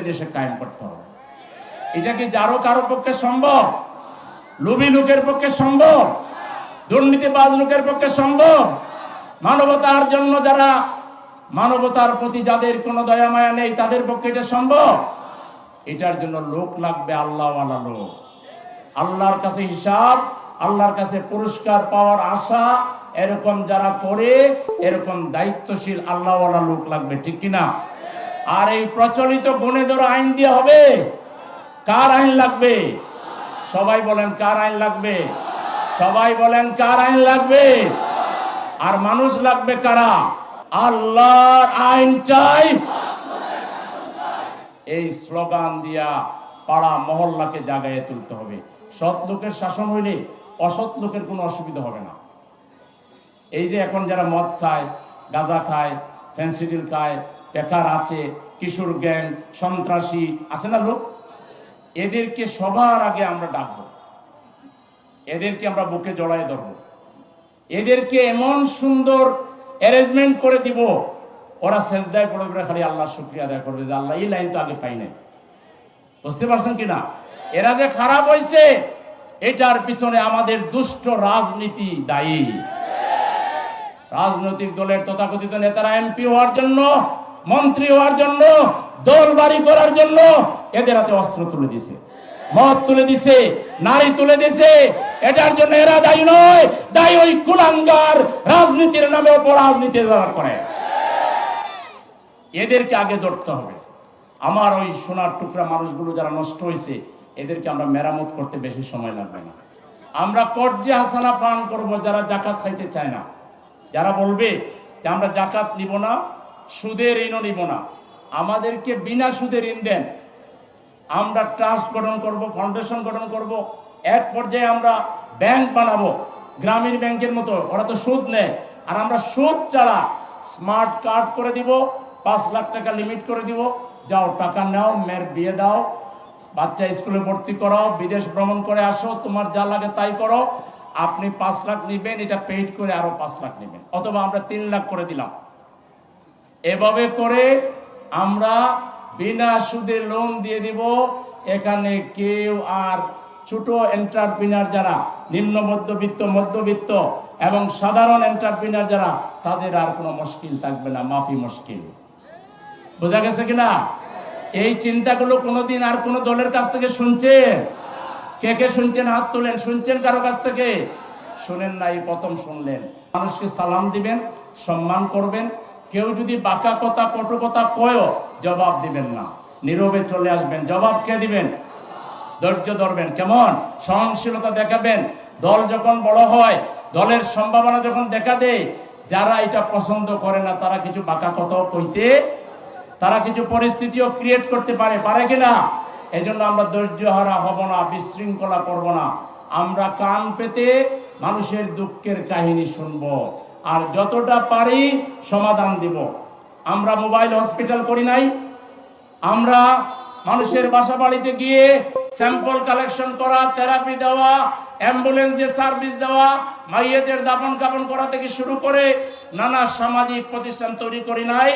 দেশে কায়েম করতে হবে। এটা কি যারও কারও পক্ষে সম্ভব? লোভী লোকের পক্ষে সম্ভব? দুর্নীতিবাজ লোকের পক্ষে সম্ভব? মানবতার জন্য যারা, মানবতার প্রতি যাদের কোনো দয়া মায়া নেই, তাদের পক্ষে এটা সম্ভব? এটার জন্য লোক লাগবে আল্লাহওয়ালা লোক। আল্লাহর কাছে হিসাব, আল্লাহর কাছে পুরস্কার পাওয়ার আশা, এরকম যারা করে, এরকম দায়িত্বশীল আল্লাহওয়ালা লোক লাগবে, ঠিক কিনা? আর এই প্রচলিত গুণে ধরো আইন দিয়ে হবে। কার আইন লাগবে? সবাই বলেন, কার আইন লাগবে? সবাই বলেন, কার আইন লাগবে? আর মানুষ লাগবে কারা? আল্লাহর আইন চাই। এই স্লোগান দিয়া পাড়া মহল্লাকে জাগাইয়ে তুলতে হবে। সৎ লোকের শাসন হইলে অসৎ লোকের কোনো অসুবিধা হবে না। এই যে এখন যারা মদ খায়, গাঁজা খায়, ফেন্সিডিল খায় বেকার আছে, কিশোর গ্যাং সন্ত্রাসী, আছে না লোক? এদেরকে সবার আগে আমরা ডাকবো। এদেরকে আমরা বুকে জড়াই ধরবো। এদেরকে এমন সুন্দর অ্যারেঞ্জমেন্ট করে দিব, ওরা সেজদায় পড়ে পড়ে খালি আল্লাহ শুক্রিয়া আদায় করবে যে আল্লাহ এই লাইন তো আগে পাই নাই। বুঝতে পারছেন কিনা? এরা যে খারাপ হয়েছে এটার পিছনে আমাদের দুষ্ট রাজনীতি দায়ী। রাজনৈতিক দলের তথাকথিত নেতারা এমপি হওয়ার জন্য মন্ত্রী হওয়ার জন্য, দল বাড়ি করার জন্য এদের হাতে অস্ত্র তুলে দিছে মদ তুলে দিছে নারী তুলে দিছে এটার জন্য এরা দায়ী নয়, দায়ী ওই কুলাঙ্গার রাজনীতির নামে অপরাজনীতি যারা করে। এদেরকে আগে ধরতে হবে। আমার ওই সোনার টুকরা মানুষগুলো যারা নষ্ট হয়েছে, এদেরকে আমরা মেরামত করতে বেশি সময় লাগবে না। আমরা কর্জে হাসানা পান করব, যারা জাকাত খাইতে চায় না। যারা বলবে যে আমরা জাকাত নিব না সুদের ঋণও নিব না। আমাদেরকে বিনা সুদে ঋণ দেন। আমরা ট্রাস্ট গঠন করব, ফাউন্ডেশন গঠন করব। এক পর্যায়ে আমরা ব্যাংক বানাবো, গ্রামীণ ব্যাংকের মতো। ওরা তো সুদ নেয়। আর আমরা সুদ ছাড়া স্মার্ট কার্ড করে দিব, পাঁচ লাখ টাকা লিমিট করে দিব। যাও, টাকা নাও, মেয়ের বিয়ে দাও, বাচ্চা স্কুলে ভর্তি করাও, বিদেশ ভ্রমণ করে আসো, তোমার যা লাগে তাই করো। আপনি পাঁচ লাখ নিবেন, এটা পেইড করে আরও পাঁচ লাখ নেবেন। অথবা আমরা তিন লাখ করে দিলাম। এভাবে করে আমরা বিনা সুদে লোন দিয়ে দিব। এখানে কেউ আর ছোট এন্টারপ্রিনার যারা, নিম্ন মধ্যবিত্ত মধ্যবিত্ত এবং সাধারণ এন্টারপ্রিনার যারা, তাদের আর কোনো মুশকিল থাকবে না, মাফি মুশকিল। বোঝা গেছে কিনা? এই চিন্তাগুলো কোনোদিন আর কোনো দলের কাছ থেকে শুনছেন? কে কে শুনছেন? হাত তোলেন। শুনছেন কারও কাছ থেকে? শুনেন না এই প্রথম শুনলেন। মানুষকে সালাম দিবেন, সম্মান করবেন কেউ যদি বাঁকা কথা, কটু কথা কয়ও জবাব দিবেন না। নীরবে চলে আসবেন। জবাব কে দিবেন? ধৈর্য ধরবেন। কেমন? সহনশীলতা দেখাবেন। দল যখন বড় হয়, দলের সম্ভাবনা যখন দেখা দেয়, যারা এটা পছন্দ করে না, তারা কিছু বাঁকা কথাও কইতে, তারা কিছু পরিস্থিতিও ক্রিয়েট করতে পারে। পারে কিনা এই জন্য আমরা ধৈর্য হারা হব না, বিশৃঙ্খলা করব না। আমরা কান পেতে মানুষের দুঃখের কাহিনী শুনব। আর যতটা পারি সমাধান দিব। আমরা মোবাইল হসপিটাল করি নাই। আমরা মানুষের বাসা বাড়িতে গিয়ে স্যাম্পল কালেকশন করা, থেরাপি দেওয়া, অ্যাম্বুলেন্স দিয়ে সার্ভিস দেওয়া, মাইয়েদের দাফন কাফন করা থেকে শুরু করে নানা সামাজিক প্রতিষ্ঠান তৈরি করি নাই।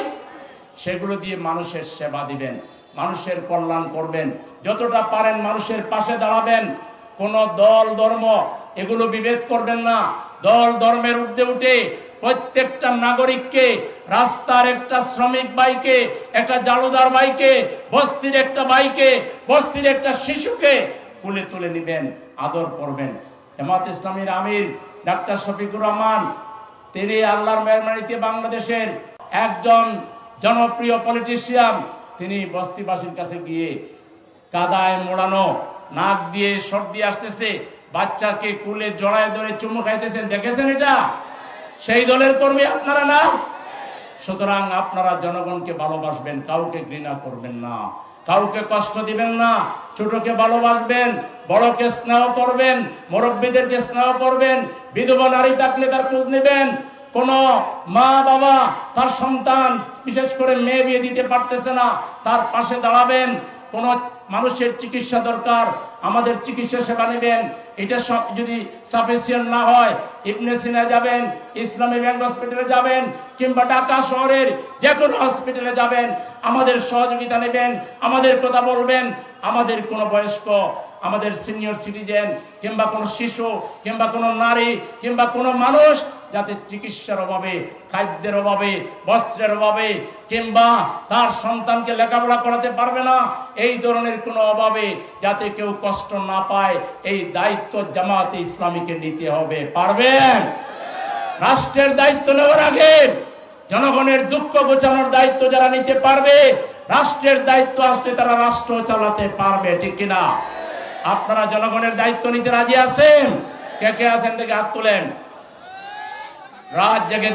সেগুলো দিয়ে মানুষের সেবা দিবেন, মানুষের কল্যাণ করবেন। যতটা পারেন মানুষের পাশে দাঁড়াবেন। কোন দল, ধর্ম, এগুলো বিভেদ করবেন না। দল ধর্মের ঊর্ধ্বে উঠে প্রত্যেকটা নাগরিককে, রাস্তার একটা শ্রমিক বাইকে একটা জালুদার বাইকে বস্তির একটা বাইকে বস্তির একটা শিশুকে কুলে তুলে নিবেন, আদর করবেন। জামাত ইসলামীর আমির ডাক্তার শফিকুর রহমান, তিনি আল্লাহর মেহরবানিতে বাংলাদেশের একজন জনপ্রিয় পলিটিশিয়ান, তিনি বস্তিবাসীর কাছে গিয়ে কাদায় মোড়ানো, নাক দিয়ে সর্দি আসতেছে বাচ্চাকে কুলে জড়ায় ধরে চুমু খাইতেছেন, দেখেছেন এটা? সেই দলের কর্মী আপনারা না? সুতরাং আপনারা জনগণকে ভালোবাসবেন, কাউকে ঘৃণা করবেন না। কাউকে কষ্ট দিবেন না, ছোটকে ভালোবাসবেন, বড়কে স্নেহ করবেন, মুরব্বীদেরকে স্নেহ করবেন, বিধবা নারী থাকলে তার খোঁজ নেবেন। কোন মা বাবা, তার সন্তান, বিশেষ করে মেয়ে বিয়ে দিতে পারতেছে না, তার পাশে দাঁড়াবেন। কোন মানুষের চিকিৎসা দরকার, আমাদের চিকিৎসা সেবা নেবেন। এটা সব যদি সাফিসিয়েন্ট না হয়, ইবনে সিনা যাবেন, ইসলামী ব্যাংক হসপিটালে যাবেন, কিংবা ঢাকা শহরের যে কোনো হসপিটালে যাবেন, আমাদের সহযোগিতা নেবেন, আমাদের কথা বলবেন। আমাদের কোনো বয়স্ক, আমাদের সিনিয়র সিটিজেন কিংবা কোনো শিশু, কিংবা কোনো নারী, কিংবা কোনো মানুষ যাতে চিকিৎসার অভাবে, খাদ্যের অভাবে, বস্ত্রের অভাবে কিংবা তার সন্তানকে লেখাপড়া করাতে পারবে না, এই ধরনের কোনো অভাবে যাতে কেউ কষ্ট না পায়, এই দায়িত্ব জামাতে ইসলামীকে নিতে হবে। পারবেন? রাষ্ট্রের দায়িত্ব নেওয়ার আগে জনগণের দুঃখ গোছানোর দায়িত্ব যারা নিতে পারবে, রাষ্ট্রের দায়িত্ব আসলে তারা রাষ্ট্র চালাতে পারবে, ঠিক কিনা? আপনারা জনগণের দায়িত্ব নিতে রাজি আছেন? কে কে আছেন থেকে হাত তুলেন? रात जगह